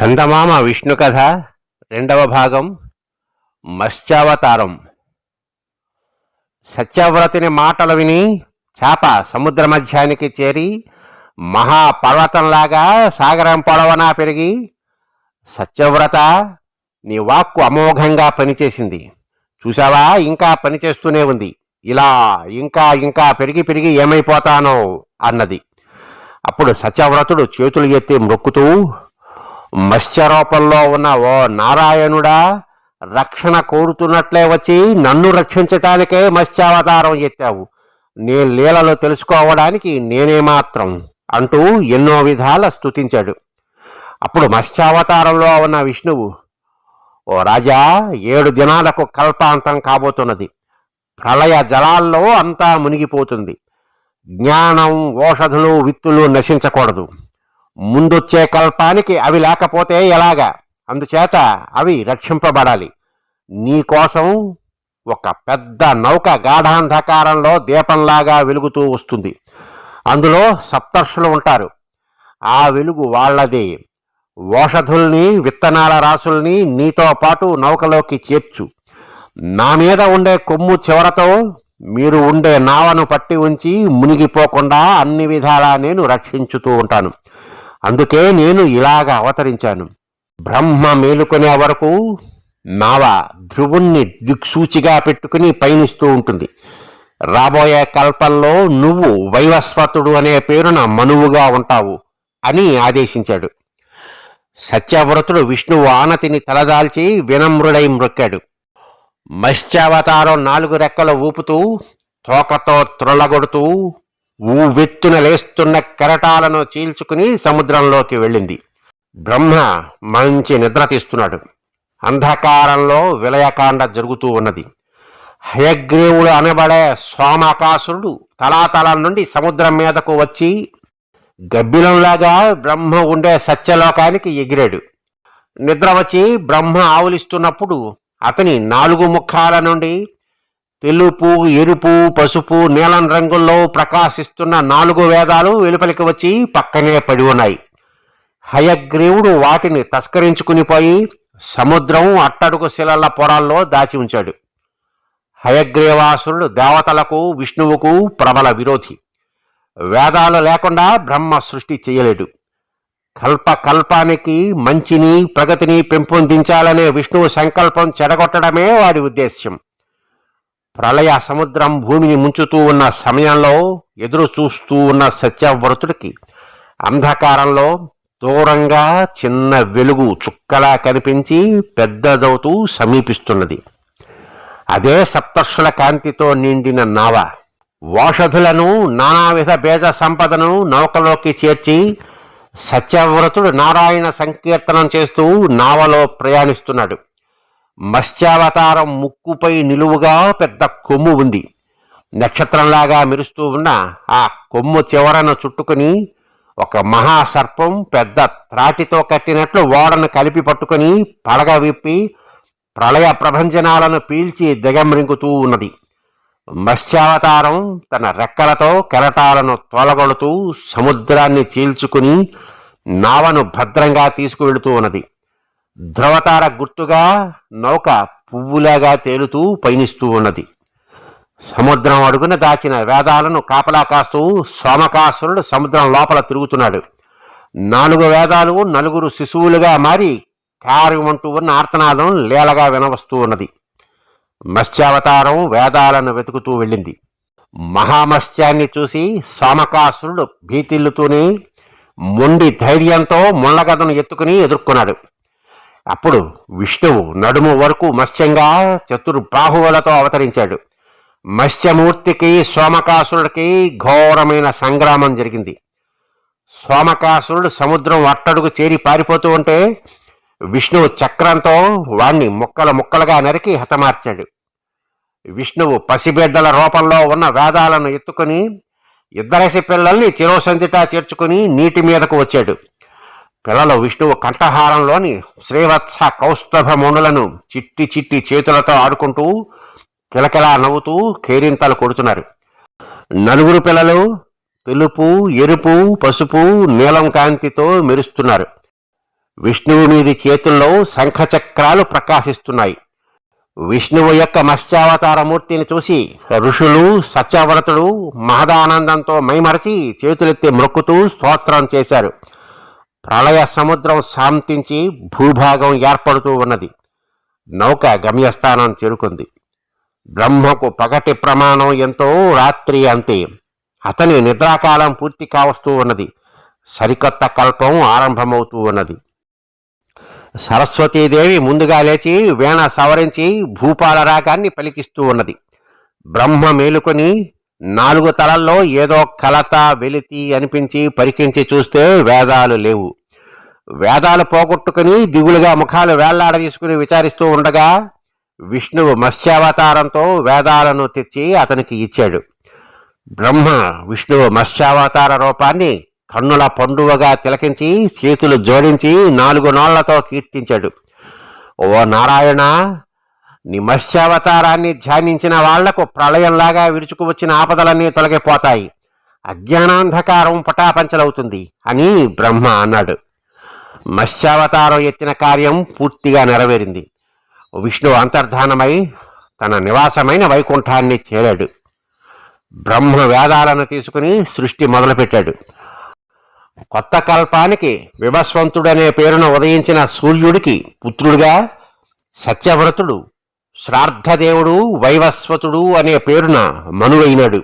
చందమామ విష్ణు కథ రెండవ భాగం మత్స్యావతారం. సత్యవ్రతుని మాటలు విని చేప సముద్ర మధ్యానికి చేరి మహాపర్వతంలాగా సాగరం పొడవనా పెరిగి సత్యవ్రత నీ వాక్కు అమోఘంగా పనిచేసింది. చూసావా ఇంకా పనిచేస్తూనే ఉంది. ఇలా ఇంకా ఇంకా పెరిగి పెరిగి ఏమైపోతానో అన్నది. అప్పుడు సత్యవ్రతుడు చేతులు ఎత్తి మొక్కుతూ మత్స్యరూపంలో ఉన్న ఓ నారాయణుడా రక్షణ కోరుతున్నట్లే వచ్చి నన్ను రక్షించటానికే మత్స్యావతారం ఎత్తావు. నీ లీలలు తెలుసుకోవడానికి నేనే మాత్రం అంటూ ఎన్నో విధాల స్తుతించాడు. అప్పుడు మత్స్యావతారంలో ఉన్న విష్ణువు ఓ రాజా ఏడు దినాలకు కల్పాంతం కాబోతున్నది. ప్రళయ జలాల్లో అంతా మునిగిపోతుంది. జ్ఞానం ఓషధులు విత్తులు నశించకూడదు. ముందొచ్చే కల్పానికి అవి లేకపోతే ఎలాగా? అందుచేత అవి రక్షింపబడాలి. నీకోసం ఒక పెద్ద నౌక గాఢాంధకారంలో దీపంలాగా వెలుగుతూ వస్తుంది. అందులో సప్తర్షులు ఉంటారు. ఆ వెలుగు వాళ్ళదే. ఓషధుల్ని విత్తనాల రాసుల్ని నీతో పాటు నౌకలోకి చేర్చు. నా మీద ఉండే కొమ్ము చివరతో మీరు ఉండే నావను పట్టి ఉంచి మునిగిపోకుండా అన్ని విధాలా నేను రక్షించుతూ ఉంటాను. అందుకే నేను ఇలాగ అవతరించాను. బ్రహ్మ మేలుకునే వరకు నావ ధ్రువుణ్ణి దిక్సూచిగా పెట్టుకుని పయనిస్తూ ఉంటుంది. రాబోయే కల్పంలో నువ్వు వైవస్వతుడు అనే పేరున మనువుగా ఉంటావు అని ఆదేశించాడు. సత్యవ్రతుడు విష్ణువు ఆనతిని తలదాల్చి వినమ్రుడై మ్రొక్కాడు మత్స్యావతారం నాలుగు రెక్కలు ఊపుతూ తోకతో త్రొల్లగొడుతూ ఊవెత్తున లేస్తున్న కెరటాలను చీల్చుకుని సముద్రంలోకి వెళ్ళింది. బ్రహ్మ మంచి నిద్ర తీస్తున్నాడు. అంధకారంలో విలయకాండ జరుగుతూ ఉన్నది. హయగ్రీవుడు అనబడే సోమాకాసురుడు తలాతల నుండి సముద్రం మీదకు వచ్చి గబ్బిలంలాగా బ్రహ్మ ఉండే సత్యలోకానికి ఎగిరాడు. నిద్ర వచ్చి బ్రహ్మ ఆవులిస్తున్నప్పుడు అతని నాలుగు ముఖాల నుండి తెలుపు ఎరుపు పసుపు నీలం రంగుల్లో ప్రకాశిస్తున్న నాలుగు వేదాలు వెలుపలికి వచ్చి పక్కనే పడి ఉన్నాయి. హయగ్రీవుడు వాటిని తస్కరించుకుని పోయి సముద్రం అట్టడుగు శిలల పొరాల్లో దాచి ఉంచాడు. హయగ్రీవాసురుడు దేవతలకు విష్ణువుకు ప్రబల విరోధి. వేదాలు లేకుండా బ్రహ్మ సృష్టి చేయలేడు. కల్ప కల్పానికి మంచిని ప్రగతిని పెంపొందించాలనే విష్ణువు సంకల్పం చెడగొట్టడమే వాడి ఉద్దేశ్యం. ప్రళయ సముద్రం భూమిని ముంచుతూ ఉన్న సమయంలో ఎదురు చూస్తూ ఉన్న సత్యవ్రతుడికి అంధకారంలో దూరంగా చిన్న వెలుగు చుక్కలా కనిపించి పెద్దదవుతూ సమీపిస్తున్నది. అదే సప్తర్షుల కాంతితో నిండిన నావ. ఓషధులను నానావిధ బేజ సంపదను నౌకలోకి చేర్చి సత్యవ్రతుడు నారాయణ సంకీర్తనం చేస్తూ నావలో ప్రయాణిస్తున్నాడు. మత్స్యావతారం ముక్కుపై నిలువుగా పెద్ద కొమ్ము ఉంది. నక్షత్రంలాగా మెరుస్తూ ఉన్న ఆ కొమ్ము చివరను చుట్టుకుని ఒక మహాసర్పం పెద్ద త్రాటితో కట్టినట్లు ఓడను కలిపి పట్టుకుని పడగ విప్పి ప్రళయ ప్రభంజనాలను పీల్చి దిగమ్రింగుతూ ఉన్నది. మత్స్యావతారం తన రెక్కలతో కెరటాలను తొలగొడుతూ సముద్రాన్ని చీల్చుకుని నావను భద్రంగా తీసుకువెళుతూ ఉన్నది. ధ్రువతార గుర్తుగా నౌక పువ్వులాగా తేలుతూ పయనిస్తూ ఉన్నది. సముద్రం అడుగున దాచిన వేదాలను కాపలా కాస్తూ సోమకాసురుడు సముద్రం లోపల తిరుగుతున్నాడు. నాలుగు వేదాలు నలుగురు శిశువులుగా మారి కార్యమంటూ ఉన్న ఆర్తనాదం లీలగా వినవస్తూ ఉన్నది. మత్స్యావతారం వేదాలను వెతుకుతూ వెళ్ళింది. మహామత్స్యాన్ని చూసి సోమకాసురుడు భీతిల్లుతూనే మొండి ధైర్యంతో ముళ్ళగదను ఎత్తుకుని ఎదుర్కొన్నాడు. అప్పుడు విష్ణువు నడుము వరకు మత్స్యంగా చతుర్బాహువులతో అవతరించాడు. మత్స్యమూర్తికి సోమకాసురుడికి ఘోరమైన సంగ్రామం జరిగింది. సోమకాసురుడు సముద్రం అట్టడుగు చేరి పారిపోతూ ఉంటే విష్ణువు చక్రంతో వాణ్ణి ముక్కలు ముక్కలుగా నరికి హతమార్చాడు. విష్ణువు పసిబిడ్డల రూపంలో ఉన్న వేదాలను ఎత్తుకుని ఇద్దరసి పిల్లల్ని చిరోసంధిటా చేర్చుకుని నీటి మీదకు వచ్చాడు. పిల్లలు విష్ణువు కంఠహారంలోని శ్రీవత్స కౌస్తభ మునులను చిట్టి చిట్టి చేతులతో ఆడుకుంటూ కిలకిలా నవ్వుతూ కేరింతలు కొడుతున్నారు. నలుగురు పిల్లలు తెలుపు ఎరుపు పసుపు నీలం కాంతితో మెరుస్తున్నారు. విష్ణువు మీది చేతుల్లో శంఖచక్రాలు ప్రకాశిస్తున్నాయి. విష్ణువు యొక్క మత్స్యావతార మూర్తిని చూసి ఋషులు సత్యవ్రతుడు మహదానందంతో మైమరచి చేతులెత్తి మొక్కుతూ స్తోత్రం చేశారు. ప్రళయ సముద్రం శాంతించి భూభాగం ఏర్పడుతూ ఉన్నది. నౌక గమ్యస్థానం చేరుకుంది. బ్రహ్మకు పగటి ప్రమాణం ఎంతో రాత్రి అంతే. అతని నిద్రాకాలం పూర్తి కావస్తూ ఉన్నది. సరికొత్త కల్పం ఆరంభమవుతూ ఉన్నది. సరస్వతీదేవి ముందుగా లేచి వీణ సవరించి భూపాల రాగాన్ని పలికిస్తూ ఉన్నది. బ్రహ్మ మేలుకొని నాలుగు తలల్లో ఏదో కలత వెలితి అనిపించి పరికించి చూస్తే వేదాలు లేవు. వేదాలు పోగొట్టుకుని దిగులుగా ముఖాలు వేళ్ళాడదీసుకుని విచారిస్తూ ఉండగా విష్ణువు మత్స్యావతారంతో వేదాలను తెచ్చి అతనికి ఇచ్చాడు. బ్రహ్మ విష్ణువు మత్స్యావతార రూపాన్ని కన్నుల పండువగా తిలకించి చేతులు జోడించి నాలుగు నోళ్ళతో కీర్తించాడు. ఓ నారాయణ నీ ధ్యానించిన వాళ్ళకు ప్రళయంలాగా విరుచుకు వచ్చిన ఆపదలన్నీ తొలగిపోతాయి. అజ్ఞానాంధకారం పటాపంచలవుతుంది. అని బ్రహ్మ అన్నాడు. మత్స్యావతారం ఎత్తిన కార్యం పూర్తిగా నెరవేరింది. విష్ణు అంతర్ధానమై తన నివాసమైన వైకుంఠాన్ని చేరాడు. బ్రహ్మ వేదాలను తీసుకుని సృష్టి మొదలుపెట్టాడు. కొత్త కల్పానికి విభస్వంతుడనే పేరున ఉదయించిన సూర్యుడికి పుత్రుడుగా సత్యవ్రతుడు శ్రాద్ధదేవుడు వైవస్వతుడు అనే పేరున మనువైనాడు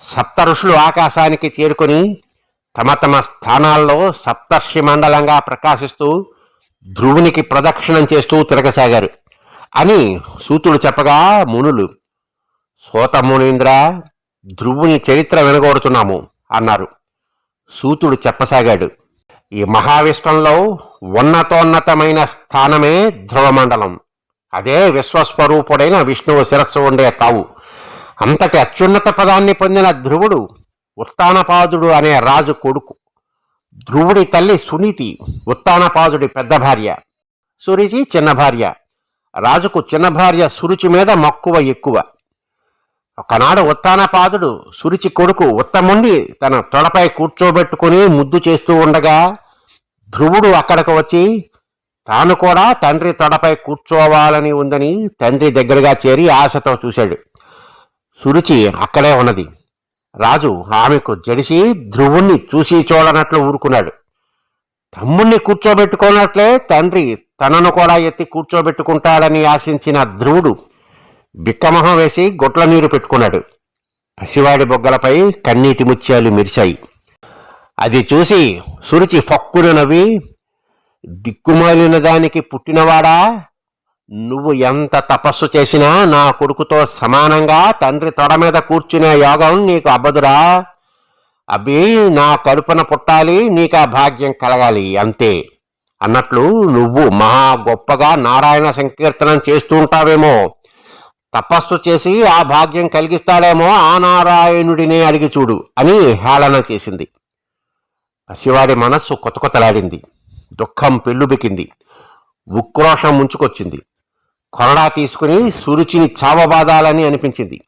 సప్త ఋషులు ఆకాశానికి చేరుకొని తమ తమ స్థానాల్లో సప్తర్షి మండలంగా ప్రకాశిస్తూ ధ్రువునికి ప్రదక్షిణం చేస్తూ తిరగసాగారు అని సూతుడు చెప్పగా మునులు సోతమునీంద్ర ధ్రువుని చరిత్ర వినగోరుతున్నాము అన్నారు. సూతుడు చెప్పసాగాడు ఈ మహావిశ్వంలో ఉన్నతోన్నతమైన స్థానమే ధ్రువమండలం. అదే విశ్వస్వరూపుడైన విష్ణువు శిరస్సు ఉండే తావు. అంతటి అత్యున్నత పదాన్ని పొందిన ధ్రువుడు ఉత్తానపాదుడు అనే రాజు కొడుకు. ధ్రువుడి తల్లి సునీతి ఉత్తానపాదుడి పెద్ద భార్య. సురుచి చిన్న భార్య. రాజుకు చిన్న భార్య సురుచి మీద మక్కువ ఎక్కువ. ఒకనాడు ఉత్తానపాదుడు సురుచి కొడుకు ఉత్తముండి తన తొడపై కూర్చోబెట్టుకుని ముద్దు చేస్తూ ఉండగా ధ్రువుడు అక్కడకు వచ్చి తాను కూడా తండ్రి తొడపై కూర్చోవాలని ఉందని తండ్రి దగ్గరగా చేరి ఆశతో చూశాడు. సురుచి అక్కడే ఉన్నది. రాజు ఆమెకు జడిసి ధ్రువుణ్ణి చూసి చూడనట్లు ఊరుకున్నాడు. తమ్ముణ్ణి కూర్చోబెట్టుకున్నట్లే తండ్రి తనను కూడా ఎత్తి కూర్చోబెట్టుకుంటాడని ఆశించిన ధ్రువుడు బిక్కమొహం వేసి గొట్ల నీరు పెట్టుకున్నాడు. పసివాడి బొగ్గలపై కన్నీటి ముత్యాలు మెరిశాయి. అది చూసి సురుచి ఫక్కున నవ్వి దిక్కుమాలిన దానికి పుట్టినవాడా? నువ్వు ఎంత తపస్సు చేసినా నా కొడుకుతో సమానంగా తండ్రి తొడ మీద కూర్చునే యోగం నీకు అబ్బదురా అబ్బి నా కడుపున పుట్టాలి నీకు ఆ భాగ్యం కలగాలి అంతే. అన్నట్లు నువ్వు మహా గొప్పగా నారాయణ సంకీర్తనం చేస్తూ ఉంటావేమో. తపస్సు చేసి ఆ భాగ్యం కలిగిస్తాడేమో ఆ నారాయణుడినే అడిగి చూడు అని హేళన చేసింది. పసివాడి మనస్సు కొత్త కొత్తలాడింది దుఃఖం పెళ్ళుబికింది ఉక్రోషం ముంచుకొచ్చింది. కొరడా తీసుకుని సురుచిని చావబాదాలని అనిపించింది.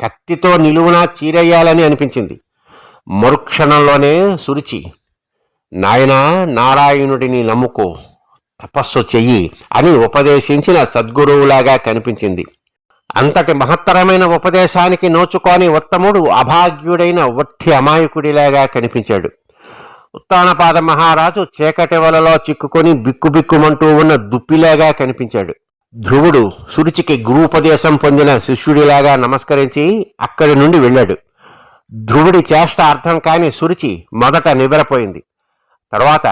కత్తితో నిలువునా చీరేయాలని అనిపించింది. మరుక్షణంలోనే సురుచి నాయనా నారాయణుడిని నమ్ముకో తపస్సు చెయ్యి అని ఉపదేశించిన సద్గురువులాగా కనిపించింది. అంతటి మహత్తరమైన ఉపదేశానికి నోచుకోని ఉత్తముడు అభాగ్యుడైన వట్టి అమాయకుడిలాగా కనిపించాడు. ఉత్తానపాద మహారాజు చీకటి వలలో చిక్కుకొని బిక్కుబిక్కుమంటూ ఉన్న దుప్పిలాగా కనిపించాడు. ధ్రువుడు సురుచికి గురూపదేశం పొందిన శిష్యుడిలాగా నమస్కరించి అక్కడి నుండి వెళ్ళాడు. ధ్రువుడి చేష్ట అర్థం కాని సురుచి మొదట నివ్వెరపోయింది. తర్వాత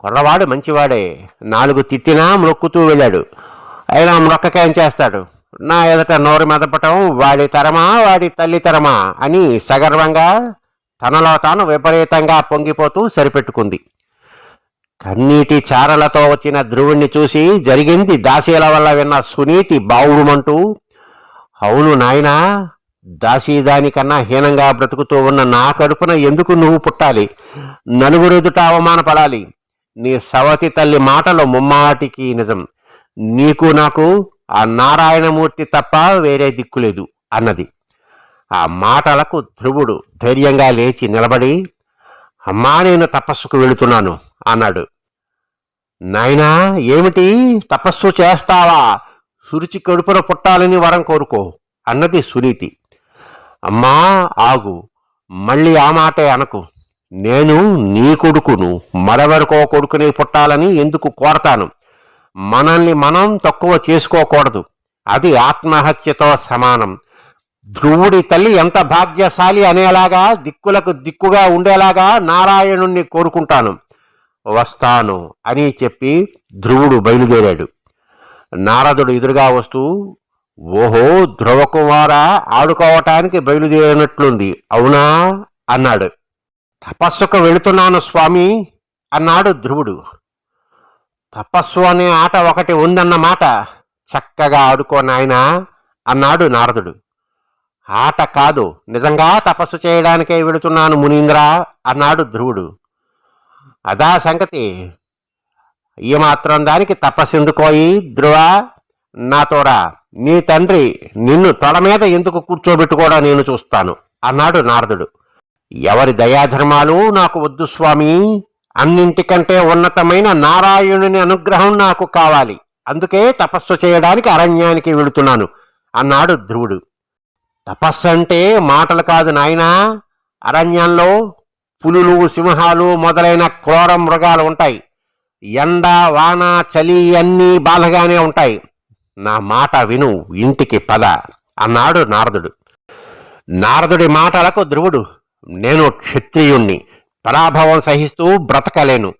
కుర్రవాడు మంచివాడే నాలుగు తిట్టినా మ్రొక్కుతూ వెళ్ళాడు. అయినా మ్రొక్కకేం చేస్తాడు? నా ఎదుట నోరు మెదపటం వాడి తరమా వాడి తల్లి తరమా అని సగర్వంగా తనలో తాను విపరీతంగా పొంగిపోతూ సరిపెట్టుకుంది. కన్నీటి చారలతో వచ్చిన ధ్రువుణ్ణి చూసి జరిగింది దాసీల వల్ల విన్న సునీతి బావుడుమంటూ అవును నాయనా దాసీదానికన్నా హీనంగా బ్రతుకుతూ ఉన్న నా కడుపున ఎందుకు నువ్వు పుట్టాలి? నలుగురెదుట అవమానపడాలి. నీ సవతి తల్లి మాటలు ముమ్మాటికి నిజం. నీకు నాకు ఆ నారాయణమూర్తి తప్ప వేరే దిక్కులేదు అన్నది. ఆ మాటలకు ధ్రువుడు ధైర్యంగా లేచి నిలబడి అమ్మా నేను తపస్సుకు వెళుతున్నాను అన్నాడు. నాయనా ఏమిటి? తపస్సు చేస్తావా? సురుచి కడుపున పుట్టాలని వరం కోరుకో అన్నది సునీతి. అమ్మా ఆగు. మళ్ళీ ఆ మాటే అనకు. నేను నీ కొడుకును మరెవరికో కొడుకుని పుట్టాలని ఎందుకు కోరతాను? మనల్ని మనం తక్కువ చేసుకోకూడదు. అది ఆత్మహత్యతో సమానం. ధ్రువుడి తల్లి ఎంత భాగ్యశాలి అనేలాగా దిక్కులకు దిక్కుగా ఉండేలాగా నారాయణుణ్ణి కోరుకుంటాను. వస్తాను అని చెప్పి ధ్రువుడు బయలుదేరాడు. నారదుడు ఎదురుగా వస్తూ ఓహో ధ్రువకుమార ఆడుకోవటానికి బయలుదేరినట్లుంది. అవునా? అన్నాడు. తపస్సుకు వెళుతున్నాను స్వామి అన్నాడు ధ్రువుడు. తపస్సు అనే ఆట ఒకటి ఉందన్నమాట. చక్కగా ఆడుకో నాయనా అన్నాడు నారదుడు. ఆట కాదు. నిజంగా తపస్సు చేయడానికే వెళుతున్నాను మునీంద్ర అన్నాడు ధ్రువుడు. అదా సంగతి. ఈ మాత్రం దానికి తపస్సెందుకోయి ధ్రువ? నాతోరా నీ తండ్రి నిన్ను తొడ మీద ఎందుకు కూర్చోబెట్టుకోవడం నేను చూస్తాను అన్నాడు నారదుడు. ఎవరి దయాధర్మాలు నాకు వద్దు స్వామి. అన్నింటికంటే ఉన్నతమైన నారాయణుని అనుగ్రహం నాకు కావాలి. అందుకే తపస్సు చేయడానికి అరణ్యానికి వెళుతున్నాను అన్నాడు ధ్రువుడు. తపస్సు అంటే మాటలు కాదు నాయనా. అరణ్యంలో పులులు సింహాలు మొదలైన క్రూర మృగాలు ఉంటాయి. ఎండ వాన చలి అన్నీ బాధగానే ఉంటాయి. నా మాట విను ఇంటికి పద అన్నాడు నారదుడు. నారదుడి మాటలకు ధ్రువుడు నేను క్షత్రియుణ్ణి పరాభవం సహిస్తూ బ్రతకలేను.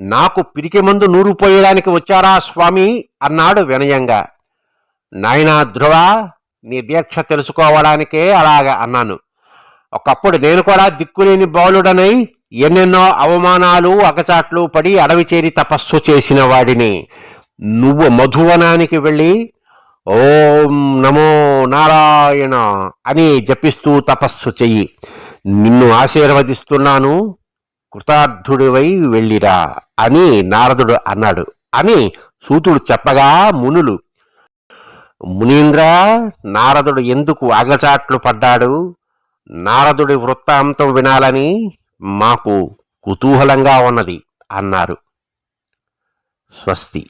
నాకు పిరికి ముందు నూరు పోయడానికి వచ్చారా స్వామి? అన్నాడు వినయంగా. నాయనా ధ్రువ నీ దీక్ష తెలుసుకోవడానికే అలాగా అన్నాను. ఒకప్పుడు నేను కూడా దిక్కులేని బౌలుడనై ఎన్నెన్నో అవమానాలు అగచాట్లు పడి అడవి చేరి తపస్సు చేసిన వాడిని. నువ్వు మధువనానికి వెళ్ళి ఓం నమో నారాయణ అని జపిస్తూ తపస్సు చెయ్యి. నిన్ను ఆశీర్వదిస్తున్నాను కృతార్థుడివై వెళ్ళిరా అని నారదుడు అన్నాడు. అని సూతుడు చెప్పగా మునులు మునీంద్ర నారదుడు ఎందుకు అగచాట్లు పడ్డాడు? నారదుడి వృత్తాంతం వినాలని మాకు కుతూహలంగా ఉన్నది అన్నారు స్వస్తి.